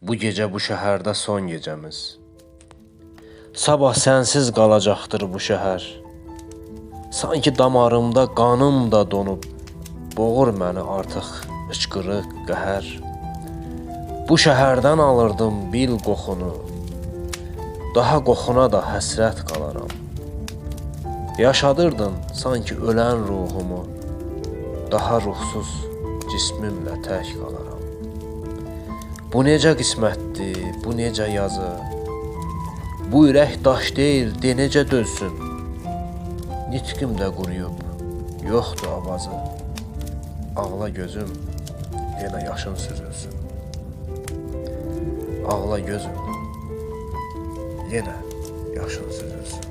Bu gecə bu şəhərdə son gecəmiz. Sabah sənsiz qalacaqdır bu şəhər. Sanki damarımda qanım da donub, boğur məni artıq hıçqırıq, qəhər. Bu şəhərdən alırdım bil qoxunu. Daha qoxuna da həsrət qalaram. Yaşadırdın sanki ölən ruhumu. Daha ruhsuz cismimlə tək qalaram. Bu necə qismətdir, bu necə yazı? Bu ürək daş deyil, de necə dözsün? Nitqim də quruyub, yoxdur avazı. Ağla gözüm, yenə yaşın süzülsün. Ağla gözüm, yenə yaşın süzülsün.